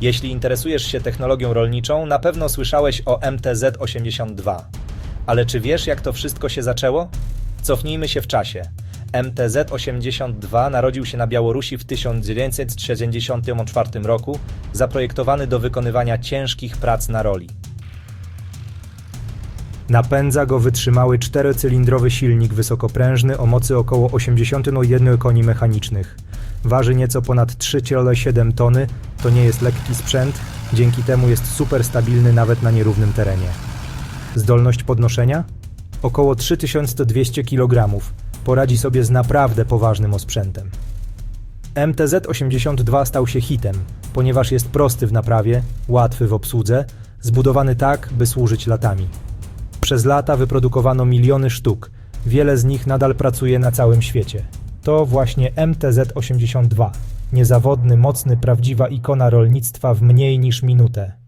Jeśli interesujesz się technologią rolniczą, na pewno słyszałeś o MTZ-82. Ale czy wiesz, jak to wszystko się zaczęło? Cofnijmy się w czasie. MTZ-82 narodził się na Białorusi w 1964 roku, zaprojektowany do wykonywania ciężkich prac na roli. Napędza go wytrzymały czterocylindrowy silnik wysokoprężny o mocy około 81 koni mechanicznych. Waży nieco ponad 3,7 tony, to nie jest lekki sprzęt, dzięki temu jest super stabilny nawet na nierównym terenie. Zdolność podnoszenia? Około 3200 kg. Poradzi sobie z naprawdę poważnym osprzętem. MTZ-82 stał się hitem, ponieważ jest prosty w naprawie, łatwy w obsłudze, zbudowany tak, by służyć latami. Przez lata wyprodukowano miliony sztuk. Wiele z nich nadal pracuje na całym świecie. To właśnie MTZ-82. Niezawodny, mocny, prawdziwa ikona rolnictwa w mniej niż minutę.